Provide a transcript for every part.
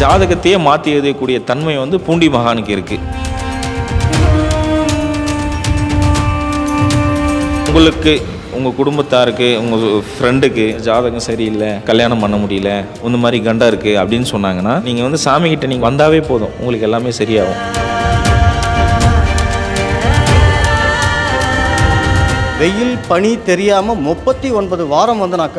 ஜாதகத்தையே மாற்றி எழுதக்கூடிய தன்மை வந்து பூண்டி மகானுக்கு இருக்குது உங்களுக்கு உங்கள் குடும்பத்தாருக்கு உங்கள் ஃப்ரெண்டுக்கு ஜாதகம் சரியில்லை கல்யாணம் பண்ண முடியல இந்த மாதிரி கண்டா இருக்குது அப்படின்னு சொன்னாங்கன்னா நீங்கள் வந்து சாமிக்கிட்ட நீங்கள் வந்தாவே போதும். உங்களுக்கு எல்லாமே சரியாகும். வெயில் பனி தெரியாமல் முப்பத்தி ஒன்பது வாரம் வந்து நான்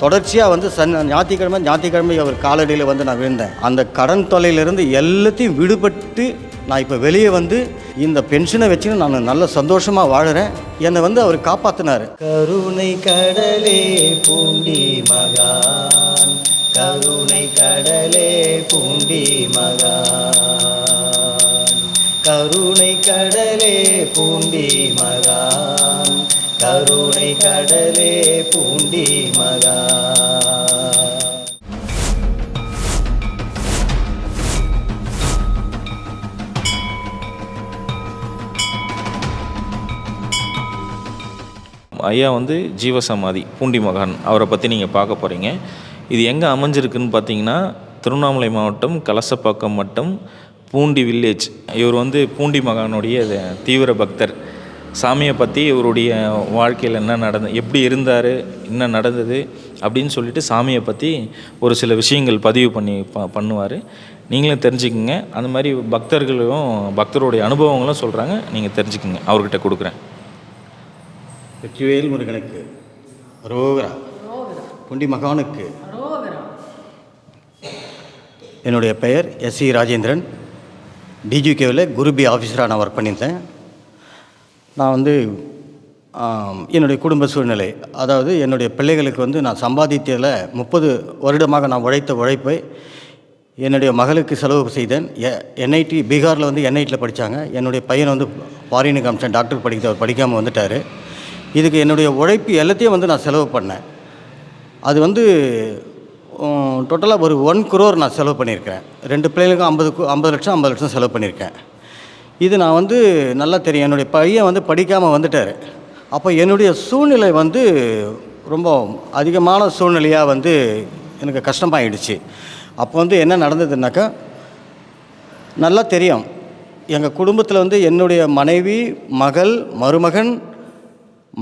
தொடர்ச்சியாக வந்து சன் ஞாயிற்றுக்கிழமை ஞாயிற்றுக்கிழமை அவர் காலடியில் வந்து நான் விழுந்தேன். அந்த கடன் தொலையிலிருந்து எல்லாத்தையும் விடுபட்டு நான் இப்போ வெளியே வந்து இந்த பென்ஷனை வச்சு நான் நல்ல சந்தோஷமாக வாழறேன். என்னை வந்து அவர் காப்பாற்றினார் கருணை கடலே பூண்டி மகான். கருணை கடலே பூண்டி மகான். கருணை கடலே பூண்டி மகான். கருணை கடலே பூண்டி மகா. ஐயா வந்து ஜீவசமாதி பூண்டி மகான். அவரை பற்றி நீங்கள் பார்க்க போகிறீங்க இது எங்கே அமைஞ்சிருக்குன்னு பார்த்தீங்கன்னா திருவண்ணாமலை மாவட்டம் கலசப்பாக்கம் மட்டும் பூண்டி வில்லேஜ் இவர் வந்து பூண்டி மகானுடைய தீவிர பக்தர். சாமியை பற்றி இவருடைய வாழ்க்கையில் என்ன நடந்த எப்படி இருந்தார் என்ன நடந்தது அப்படின்னு சொல்லிட்டு சாமியை பற்றி ஒரு சில விஷயங்கள் பதிவு பண்ணி ப பண்ணுவார். நீங்களும் தெரிஞ்சுக்கங்க. அந்த மாதிரி பக்தர்களும் பக்தருடைய அனுபவங்களும் சொல்கிறாங்க நீங்கள் தெரிஞ்சுக்கங்க. அவர்கிட்ட கொடுக்குறேன். வெற்றிவேல் முருகனுக்கு ரோகரா புண்டி மகானுக்கு. என்னுடைய பெயர் எஸ் சி ராஜேந்திரன். டிஜிகேவில் குருபி ஆஃபீஸராக நான் ஒர்க் பண்ணியிருந்தேன். நான் வந்து என்னுடைய குடும்ப சூழ்நிலை. அதாவது என்னுடைய பிள்ளைகளுக்கு வந்து நான் சம்பாதித்ததில் முப்பது வருடமாக நான் உழைத்த உழைப்பை என்னுடைய மகளுக்கு செலவு செய்தேன். என்ஐடி பீகாரில் வந்து என்ஐடியில் படித்தாங்க என்னுடைய பையன் வந்து ஃபாரினுக்கு அமிச்சேன் டாக்டர் படிக்க அவர் படிக்காமல் வந்துட்டார். இதுக்கு என்னுடைய உழைப்பு எல்லாத்தையும் வந்து நான் செலவு பண்ணேன். அது வந்து டோட்டலாக ஒரு ஒன் குரோர் நான் செலவு பண்ணியிருக்கேன் ரெண்டு பிள்ளைகளுக்கும் ஐம்பது ஐம்பது லட்சம் ஐம்பது லட்சம் செலவு பண்ணியிருக்கேன். இது நான் வந்து நல்லா தெரியும். என்னுடைய பையன் வந்து படிக்காமல் வந்துட்டார். அப்போ என்னுடைய சூழ்நிலை வந்து ரொம்ப அதிகமான சூழ்நிலையாக வந்து எனக்கு கஷ்டமாயிடுச்சு. அப்போ வந்து என்ன நடந்ததுன்னாக்கா நல்லா தெரியும். எங்கள் குடும்பத்தில் வந்து என்னுடைய மனைவி மகள் மருமகன்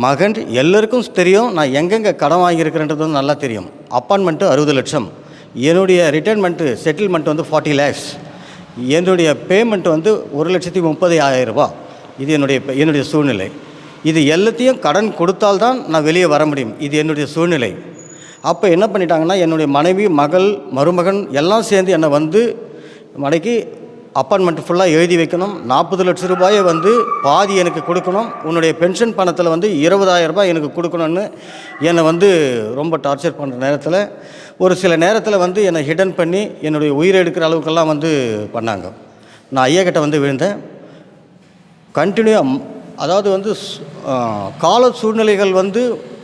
மகன் எல்லோருக்கும் தெரியும். நான் எங்கெங்கே கடன் வாங்கியிருக்கிறேன்றது வந்து நல்லா தெரியும். அப்பாயின்மெண்ட்டு அறுபது லட்சம். என்னுடைய ரிட்டைர்மெண்ட்டு செட்டில்மெண்ட் வந்து ஃபார்ட்டி லேக்ஸ் என்னுடைய பேமெண்ட் வந்து ஒரு லட்சத்தி முப்பது ஆயிரம் இது என்னுடைய என்னுடைய சூழ்நிலை. இது எல்லாத்தையும் கடன் கொடுத்தால்தான் நான் வெளியே வர முடியும். இது என்னுடைய சூழ்நிலை. அப்போ என்ன பண்ணிட்டாங்கன்னா என்னுடைய மனைவி மகள் மருமகன் எல்லாம் சேர்ந்து என்னை வந்து மடக்கி அப்பார்ட்மெண்ட் ஃபுல்லாக எழுதி வைக்கணும். நாற்பது லட்ச ரூபாயை வந்து பாதி எனக்கு கொடுக்கணும். உன்னுடைய பென்ஷன் பணத்தில் வந்து இருபதாயிரம் ரூபாய் எனக்கு கொடுக்கணும்னு என்னை வந்து ரொம்ப டார்ச்சர் பண்ணுற நேரத்தில் ஒரு சில நேரத்தில் வந்து என்னை ஹிடன் பண்ணி என்னுடைய உயிரை எடுக்கிற அளவுக்கெல்லாம் வந்து பண்ணாங்க. நான் ஐயா கிட்ட வந்து விழுந்தேன். கண்டினியூ அதாவது வந்து கால சூழ்நிலைகள் வந்து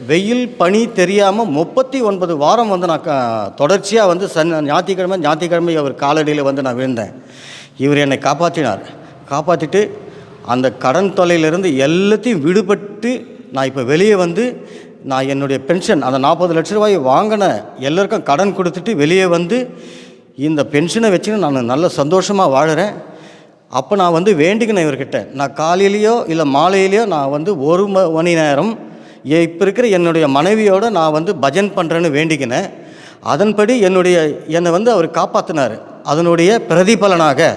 வெயில் பனி தெரியாமல் முப்பத்தி ஒன்பது வாரம் வந்து நான் க தொடர்ச்சியாக வந்து சன் ஞாயிற்றுக்கிழமை ஞாயிற்றுக்கிழமை அவர் காலடியில் வந்து நான் விழுந்தேன். இவர் என்னை காப்பாற்றினார். காப்பாற்றிட்டு அந்த கடன் தொலையிலிருந்து எல்லாத்தையும் விடுபட்டு நான் இப்போ வெளியே வந்து நான் என்னுடைய பென்ஷன் அந்த நாற்பது லட்ச ரூபாய் வாங்கின எல்லாருக்கும் கடன் கொடுத்துட்டு வெளியே வந்து இந்த பென்ஷனை வச்சுன்னு நான் நல்ல சந்தோஷமாக வாழுறேன். அப்போ நான் வந்து வேண்டிக்கினேன் இவர்கிட்ட நான் காலையிலேயோ இல்லை மாலையிலேயோ நான் வந்து ஒரு ம- மணி நேரம் இப்போ இருக்கிற என்னுடைய மனைவியோடு நான் வந்து பஜன் பண்ணுறேன்னு வேண்டிக்கினேன். அதன்படி என்னுடைய என்னை வந்து அவர் காப்பாற்றினார் அதனுடைய பிரதிபலனாக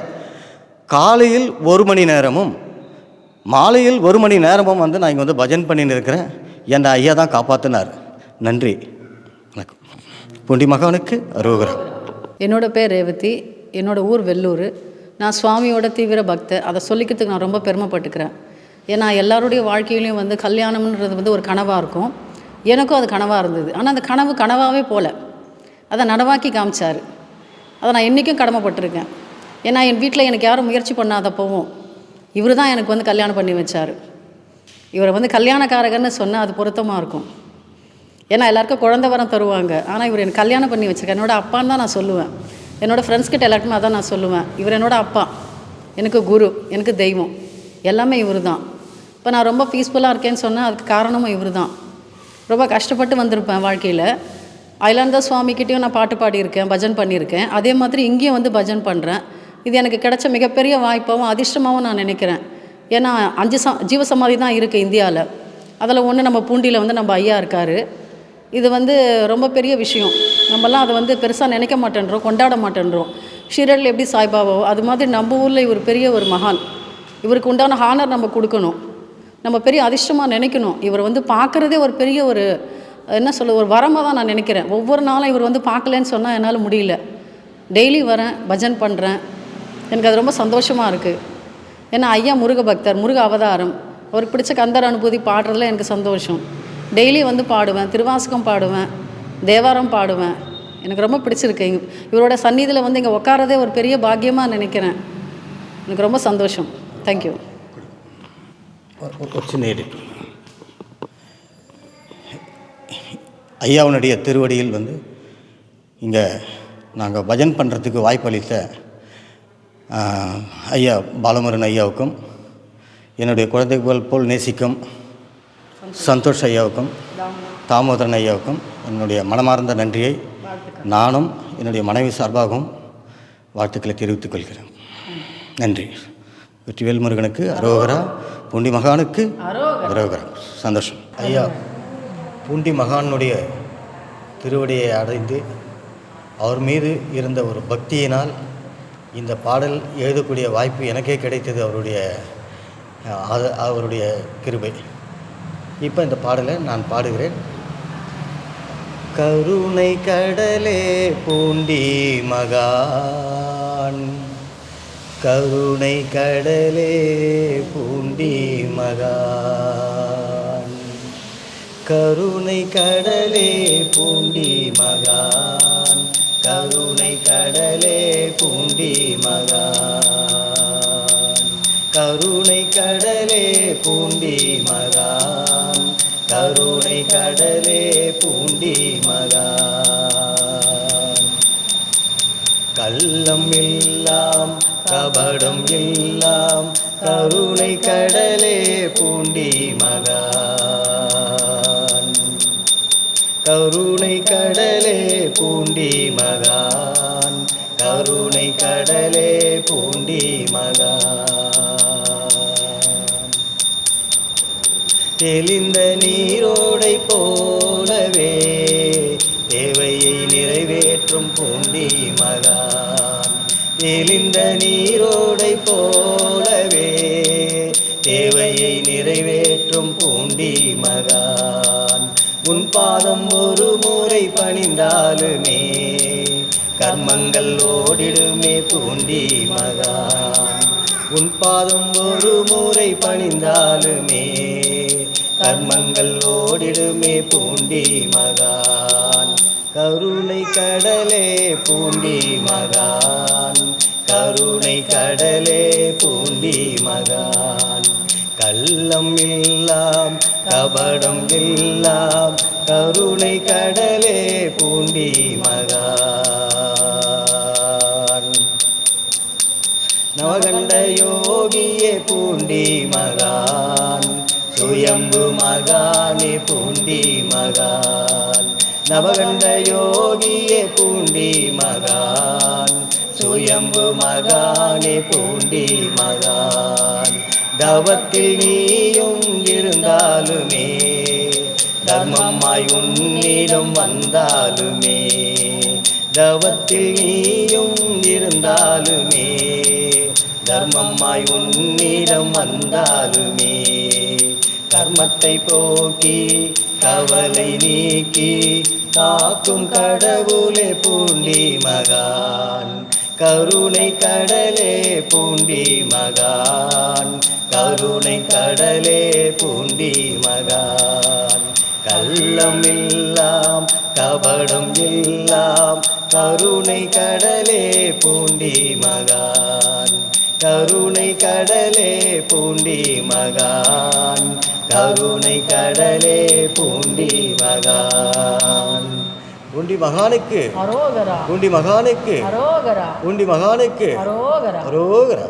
காலையில் ஒரு மணி நேரமும் மாலையில் ஒரு மணி நேரமும் வந்து நான் இங்கே வந்து பஜன் பண்ணின்னு இருக்கிறேன். என் ஐயா தான் காப்பாற்றினார் நன்றி. வணக்கம். புண்டி மகனுக்கு அரோகரம் என்னோடய பேர் ரேவதி. என்னோடய ஊர் வெள்ளூர். நான் சுவாமியோட தீவிர பக்தர். அதை சொல்லிக்கிறதுக்கு நான் ரொம்ப பெருமைப்பட்டுக்கிறேன். ஏன்னா எல்லாருடைய வாழ்க்கையிலையும் வந்து கல்யாணம்ன்றது வந்து ஒரு கனவாக இருக்கும். எனக்கும் அது கனவாக இருந்தது. ஆனால் அந்த கனவு கனவாகவே போல. அதை நனவாக்கி காமிச்சார். அதை நான் என்றைக்கும் கடமைப்பட்டிருக்கேன். ஏன்னா என் வீட்டில் எனக்கு யாரும் முயற்சி பண்ணாதப்பவும் இவர் தான் எனக்கு வந்து கல்யாணம் பண்ணி வச்சார். இவரை வந்து கல்யாணக்காரகன்னு சொன்னால் அது பொருத்தமாக இருக்கும். ஏன்னா எல்லாருக்கும் குழந்த வரம் தருவாங்க. ஆனால் இவர் எனக்கு கல்யாணம் பண்ணி வச்சிருக்கேன் என்னோட அப்பான்னு தான் நான் சொல்லுவேன். என்னோடய ஃப்ரெண்ட்ஸ்கிட்ட எல்லாருக்குமே அதான் நான் சொல்லுவேன். இவர் என்னோடய அப்பா. எனக்கு குரு எனக்கு தெய்வம். எல்லாமே இவர் தான். இப்போ நான் ரொம்ப பீஸ்ஃபுல்லாக இருக்கேன்னு சொன்னால் அதுக்கு காரணமும் இவர் தான். ரொம்ப கஷ்டப்பட்டு வந்திருப்பேன் வாழ்க்கையில். அயலானந்த சுவாமிக்கிட்டேயும் நான் பாட்டு பாடியிருக்கேன் பஜன் பண்ணியிருக்கேன். அதே மாதிரி இங்கேயும் வந்து பஜன் பண்ணுறேன் இது எனக்கு கிடைச்ச மிகப்பெரிய வாய்ப்பாகவும் அதிர்ஷ்டமாகவும் நான் நினைக்கிறேன். ஏன்னா அஞ்சு ச ஜீவசமாதி தான் இருக்குது இந்தியாவில் அதில் ஒன்று நம்ம பூண்டியில் வந்து நம்ம ஐயா இருக்கார். இது வந்து ரொம்ப பெரிய விஷயம். நம்மலாம் அதை வந்து பெருசாக நினைக்க மாட்டேன்றோம் கொண்டாட மாட்டேன்றோம். ஷீரடில் எப்படி சாய்பாபாவோ அது மாதிரி நம்ம ஊரில் இவர் பெரிய ஒரு மகான். இவருக்கு உண்டான ஹானர் நம்ம கொடுக்கணும். நம்ம பெரிய அதிர்ஷ்டமாக நினைக்கணும். இவர் வந்து பார்க்குறதே ஒரு பெரிய ஒரு என்ன சொல்ல ஒரு வரமாக தான் நான் நினைக்கிறேன். ஒவ்வொரு நாளும் இவர் வந்து பார்க்கலன்னு சொன்னால் என்னால் முடியல. டெய்லி வரேன் பஜன் பண்ணுறேன் எனக்கு அது ரொம்ப சந்தோஷமாக இருக்குது ஏன்னா ஐயா முருக பக்தர் முருக அவதாரம் அவருக்கு பிடிச்ச கந்தர் அனுபூதி பாடுறதுல எனக்கு சந்தோஷம். டெய்லி வந்து பாடுவேன் திருவாசகம் பாடுவேன் தேவாரம் பாடுவேன். எனக்கு ரொம்ப பிடிச்சிருக்கு. இவரோட சந்நிதியில் வந்து இங்கே உட்காரதே ஒரு பெரிய பாக்கியமாக நினைக்கிறேன். எனக்கு ரொம்ப சந்தோஷம். தேங்க்யூ ஒரு ஒரு சின்ன ஐயாவுனுடைய திருவடியில் வந்து இங்கே நாங்கள் பஜன் பண்ணுறதுக்கு வாய்ப்பளித்த ஐயா பாலமுருகன் ஐயாவுக்கும் என்னுடைய குழந்தைகள் போல் நேசிக்கும் சந்தோஷ் ஐயாவுக்கும் தாமோதரன் ஐயாவுக்கும் என்னுடைய மனமார்ந்த நன்றியை நானும் என்னுடைய மனைவி சார்பாகவும் வாழ்த்துக்களை தெரிவித்துக் கொள்கிறேன். நன்றி. வெற்றிவேல் முருகனுக்கு அரோகரா பூண்டி மகானுக்கு அரோகரா. சந்தோஷம். ஐயா பூண்டி மகானுடைய திருவடியை அடைந்து அவர் மீது இருந்த ஒரு பக்தியினால் இந்த பாடல் எழுதக்கூடிய வாய்ப்பு எனக்கே கிடைத்தது அவருடைய அது- அவருடைய கிருபை. இப்போ இந்த பாடலை நான் பாடுகிறேன். கருணை கடலே பூண்டி மகான். கருணை கடலே பூண்டி மகான். கருணை கடலே பூண்டி மகான். கருணை கடலே பூண்டி மகான். கருணை கடலே பூண்டி மகான். கருணை கடலே பூண்டி மகான். கள்ளம் எல்லாம் கபடம் எல்லாம் கருணை கடலே பூண்டி மகான். கருணை கடலே பூண்டி மகான். கருணை கடலே பூண்டி மகான். தெளிந்த நீரோடை போலவே தேவையை நிறைவேற்றும் பூண்டி மகான். தெளிந்த நீரோடை போலவே தேவையை நிறைவேற்றும் பூண்டி மகான். உன் பாதம் ஒரு முறை பணிந்தாலுமே கர்மங்கள் ஓடிடுமே பூண்டி மகா. உன் பாதம் ஒரு முறை பணிந்தாலுமே கர்மங்கள் ஓடிடுமே பூண்டி மகான் கருணை கடலே பூண்டி மகான் கருணை கடலே பூண்டி மகான் கள்ளம் எல்லாம் கபடம் எல்லாம் கருணை கடலே பூண்டி மகான். நவகண்ட யோகியே பூண்டி மகான். சுயம்பு மகானே பூண்டி மகான். நவகண்ட யோகியே பூண்டி மகான். சுயம்பு மகானே பூண்டி மகான். தவத்தில் நீயும் இருந்தாலுமே தர்மமாய் உன்னிடம் வந்தாலுமே தவத்தில் நீயும் இருந்தாலுமே தர்மமாய் உன்னிடம் வந்தாலுமே கர்மத்தை போக்கி கவலை நீக்கி காக்கும் கடவுளே பூண்டி மகான் கருணை கடலே பூண்டி மகான் கருணை கடலே பூண்டி மகான் கள்ளம் எல்லாம் கபடம் எல்லாம் கருணை கடலே பூண்டி மகான் கருணை கடலே பூண்டி மகான் கருணை கடலே பூண்டி மகான் பூண்டி மகானுக்கு. பூண்டி மகானுக்கு. பூண்டி மகானுக்கு. அரோகரா.